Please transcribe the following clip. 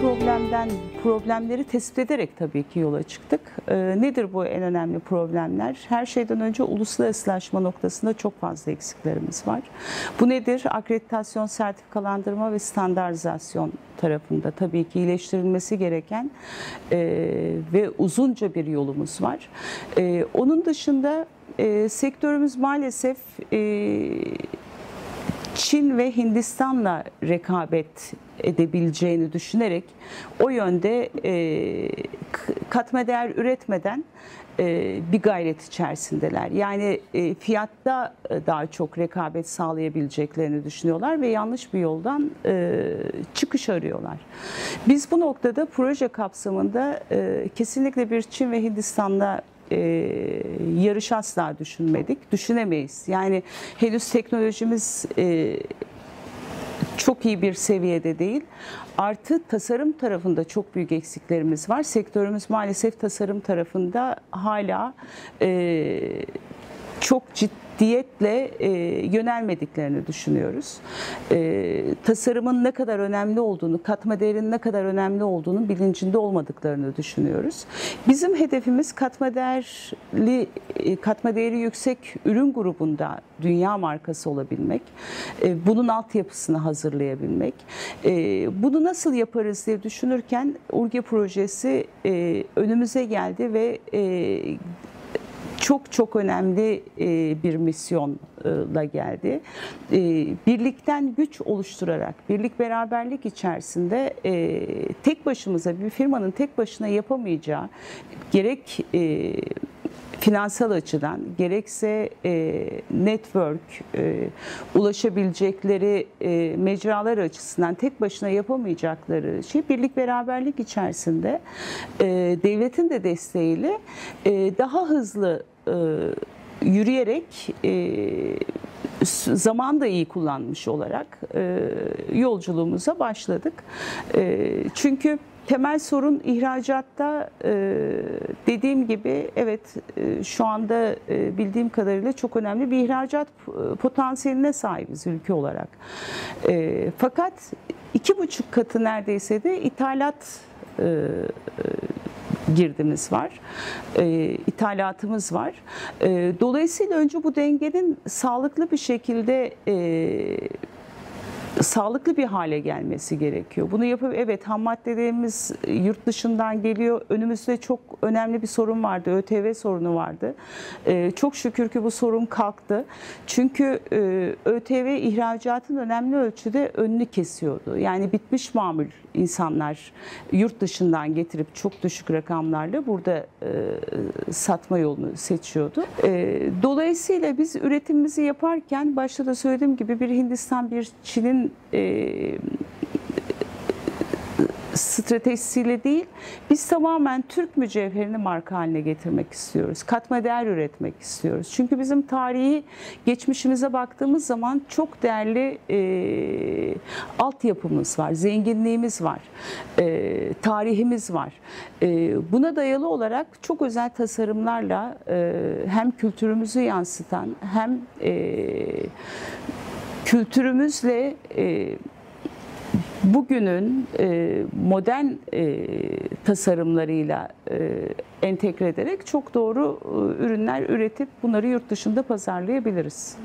problemden problemleri tespit ederek tabii ki yola çıktık. Ee, nedir bu en önemli problemler? Her şeyden önce uluslararasılaşma noktasında çok fazla eksiklerimiz var. Bu nedir? Akreditasyon, sertifikalandırma ve standartizasyon tarafında tabii ki iyileştirilmesi gereken e, ve uzunca bir yolumuz var. E, onun dışında e, sektörümüz maalesef Çin ve Hindistan'la rekabet edebileceğini düşünerek o yönde e, katma değer üretmeden e, bir gayret içerisindeler. Yani e, fiyatta e, daha çok rekabet sağlayabileceklerini düşünüyorlar ve yanlış bir yoldan e, çıkış arıyorlar. Biz bu noktada proje kapsamında e, kesinlikle bir Çin ve Hindistan'la e, yarış asla düşünmedik, düşünemeyiz. Yani henüz teknolojimiz e, çok iyi bir seviyede değil. Artı tasarım tarafında çok büyük eksiklerimiz var. Sektörümüz maalesef tasarım tarafında hala e, çok ciddiyetle e, yönelmediklerini düşünüyoruz. E, tasarımın ne kadar önemli olduğunu, katma değerin ne kadar önemli olduğunu bilincinde olmadıklarını düşünüyoruz. Bizim hedefimiz katma değerli, e, katma değeri yüksek ürün grubunda dünya markası olabilmek, e, bunun altyapısını hazırlayabilmek. E, Bunu nasıl yaparız diye düşünürken Urge projesi e, önümüze geldi ve e, çok çok önemli e, bir misyonla geldi. E, Birlikten güç oluşturarak, birlik beraberlik içerisinde e, tek başımıza bir firmanın tek başına yapamayacağı gerek finansal açıdan gerekse e, network e, ulaşabilecekleri e, mecralar açısından tek başına yapamayacakları şey birlik beraberlik içerisinde e, devletin de desteğiyle e, daha hızlı e, yürüyerek e, zaman da iyi kullanmış olarak e, yolculuğumuza başladık. E, çünkü temel sorun ihracatta dediğim gibi evet şu anda bildiğim kadarıyla çok önemli bir ihracat potansiyeline sahibiz ülke olarak. Fakat iki buçuk katı neredeyse de ithalat girdimiz var, e, ithalatımız var. E, dolayısıyla önce bu dengenin sağlıklı bir şekilde e, sağlıklı bir hale gelmesi gerekiyor. Bunu yapıp evet ham maddelerimiz yurt dışından geliyor. Önümüzde çok önemli bir sorun vardı. ÖTV sorunu vardı. Ee, çok şükür ki bu sorun kalktı. Çünkü e, ÖTV ihracatın önemli ölçüde önünü kesiyordu. Yani bitmiş mamul insanlar yurt dışından getirip çok düşük rakamlarla burada e, satma yolunu seçiyordu. E, dolayısıyla biz üretimimizi yaparken başta da söylediğim gibi bir Hindistan, bir Çin'in e, stratejisiyle değil, biz tamamen Türk mücevherini marka haline getirmek istiyoruz. Katma değer üretmek istiyoruz. Çünkü bizim tarihi geçmişimize baktığımız zaman çok değerli e, altyapımız var, zenginliğimiz var, e, tarihimiz var. E, buna dayalı olarak çok özel tasarımlarla e, hem kültürümüzü yansıtan hem e, kültürümüzle e, bugünün e, modern e, tasarımlarıyla e, entegre ederek çok doğru e, ürünler üretip bunları yurt dışında pazarlayabiliriz.